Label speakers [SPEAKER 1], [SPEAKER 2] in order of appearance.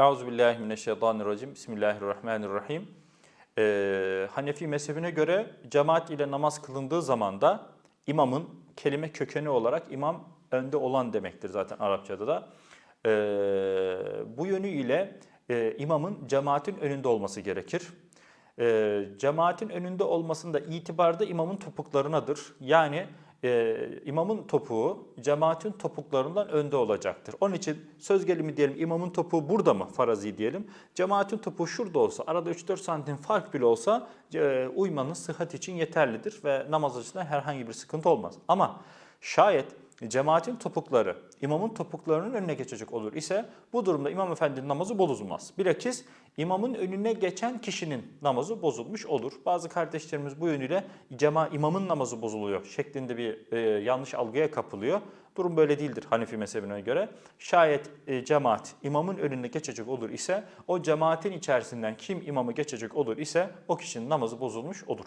[SPEAKER 1] Euzubillahimineşşeytanirracim. Bismillahirrahmanirrahim. Ee, Hanefi mezhebine göre cemaat ile namaz kılındığı zaman da imamın kelime kökeni olarak imam önde olan demektir zaten Arapçada da. Ee, bu yönüyle e, imamın cemaatin önünde olması gerekir. Ee, cemaatin önünde olmasında itibarda imamın topuklarınadır. Yani e, imamın topuğu cemaatin topuklarından önde olacaktır. Onun için söz gelimi diyelim imamın topuğu burada mı farazi diyelim. Cemaatin topuğu şurada olsa arada 3-4 santim fark bile olsa e, uymanın sıhhat için yeterlidir ve namaz açısından herhangi bir sıkıntı olmaz. Ama şayet cemaatin topukları imamın topuklarının önüne geçecek olur ise bu durumda imam efendinin namazı bozulmaz. Bilakis imamın önüne geçen kişinin namazı bozulmuş olur. Bazı kardeşlerimiz bu yönüyle cema imamın namazı bozuluyor şeklinde bir e, yanlış algıya kapılıyor. Durum böyle değildir Hanefi mezhebine göre. Şayet e, cemaat imamın önüne geçecek olur ise o cemaatin içerisinden kim imamı geçecek olur ise o kişinin namazı bozulmuş olur.